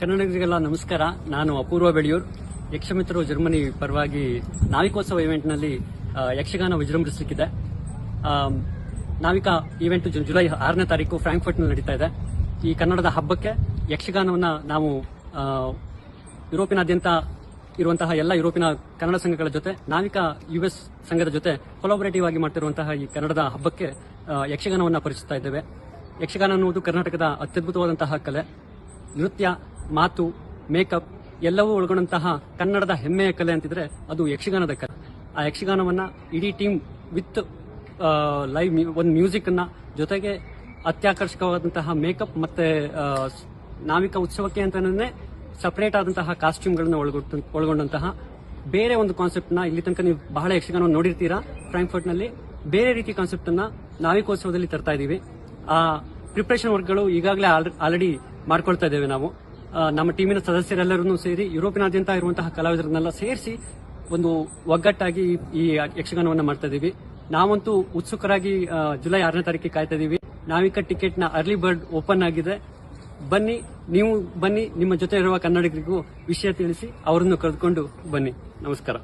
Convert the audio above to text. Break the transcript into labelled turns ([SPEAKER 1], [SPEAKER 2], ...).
[SPEAKER 1] ಕನ್ನಡಿಗರಿಗೆಲ್ಲ ನಮಸ್ಕಾರ. ನಾನು ಅಪೂರ್ವ ಬೆಳೆಯೂರ್ ಯಕ್ಷಮಿತ್ರರು ಜರ್ಮನಿ ಪರವಾಗಿ ನಾವಿಕೋತ್ಸವ ಇವೆಂಟ್ನಲ್ಲಿ ಯಕ್ಷಗಾನ ವಿಜೃಂಭಿಸಲಿಕ್ಕಿದೆ ನಾವಿಕ ಇವೆಂಟ್ ಜುಲೈ ಆರನೇ ತಾರೀಕು ಫ್ರಾಂಕ್ಫರ್ಟ್ನಲ್ಲಿ ನಡೀತಾ ಇದೆ. ಈ ಕನ್ನಡದ ಹಬ್ಬಕ್ಕೆ ಯಕ್ಷಗಾನವನ್ನು ನಾವು ಯುರೋಪಿನಾದ್ಯಂತ ಇರುವಂತಹ ಎಲ್ಲ ಯುರೋಪಿನ ಕನ್ನಡ ಸಂಘಗಳ ಜೊತೆ, ನಾವಿಕ ಯು ಎಸ್ ಸಂಘದ ಜೊತೆ ಕೊಲಾಬರೇಟಿವ್ ಆಗಿ ಮಾಡ್ತಿರುವಂತಹ ಈ ಕನ್ನಡದ ಹಬ್ಬಕ್ಕೆ ಯಕ್ಷಗಾನವನ್ನು ಪರಿಚಯಿಸ್ತಾ ಇದ್ದೇವೆ. ಯಕ್ಷಗಾನ ಅನ್ನುವುದು ಕರ್ನಾಟಕದ ಅತ್ಯದ್ಭುತವಾದಂತಹ ಕಲೆ. ನೃತ್ಯ ಮಾತು, ಮೇಕಪ್ ಎಲ್ಲವೂ ಒಳಗೊಂಡಂತಹ ಕನ್ನಡದ ಹೆಮ್ಮೆಯ ಕಲೆ ಅಂತಿದ್ರೆ ಅದು ಯಕ್ಷಗಾನದ ಕಲೆ. ಆ ಯಕ್ಷಗಾನವನ್ನ ಇಡೀ ಟೀಮ್ ವಿತ್ ಲೈವ್ ಒಂದು ಮ್ಯೂಸಿಕ್ ಅನ್ನ ಜೊತೆಗೆ ಅತ್ಯಾಕರ್ಷಕವಾದಂತಹ ಮೇಕಪ್ ಮತ್ತೆ ನಾವಿಕ ಉತ್ಸವಕ್ಕೆ ಅಂತಾನೆ ಸಪರೇಟ್ ಆದಂತಹ ಕಾಸ್ಟ್ಯೂಮ್ಗಳನ್ನ ಒಳಗೊಂಡ ಒಳಗೊಂಡಂತಹ ಬೇರೆ ಒಂದು ಕಾನ್ಸೆಪ್ಟ್ನ ಇಲ್ಲಿ ತನಕ ನೀವು ಬಹಳ ಯಕ್ಷಗಾನವನ್ನು ನೋಡಿರ್ತೀರಾ. ಫ್ರಾಂಕ್ಫರ್ಟ್ನಲ್ಲಿ ಬೇರೆ ರೀತಿ ಕಾನ್ಸೆಪ್ಟ್ ಅನ್ನ ನಾವಿಕೋತ್ಸವದಲ್ಲಿ ತರ್ತಾ ಇದೀವಿ. ಆ ಪ್ರಿಪರೇಷನ್ ವರ್ಕ್ಗಳು ಈಗಾಗಲೇ ಆಲ್ರೆಡಿ ಮಾಡ್ಕೊಳ್ತಾ ಇದ್ದೇವೆ ನಾವು. ನಮ್ಮ ಟೀಮಿನ ಸದಸ್ಯರೆಲ್ಲರೂ ಸೇರಿ ಯುರೋಪಿನಾದ್ಯಂತ ಇರುವಂತಹ ಕಲಾವಿದರನ್ನೆಲ್ಲ ಸೇರಿಸಿ ಒಂದು ಒಗ್ಗಟ್ಟಾಗಿ ಈ- ಯಕ್ಷಗಾನವನ್ನು ಮಾಡ್ತಾ ಇದೀವಿ ನಾವಂತೂ ಉತ್ಸುಕರಾಗಿ ಜುಲೈ ಆರನೇ ತಾರೀಕಿಗೆ ಕಾಯ್ತಾ ಇದೀವಿ ನಾವೀಗ ಟಿಕೆಟ್ನ ಅರ್ಲಿ ಬರ್ಡ್ ಓಪನ್ ಆಗಿದೆ. ಬನ್ನಿ, ನೀವು ಬನ್ನಿ, ನಿಮ್ಮ ಜೊತೆ ಇರುವ ಕನ್ನಡಿಗರಿಗೂ ವಿಷಯ ತಿಳಿಸಿ ಅವರನ್ನು ಕರೆದುಕೊಂಡು ಬನ್ನಿ. ನಮಸ್ಕಾರ.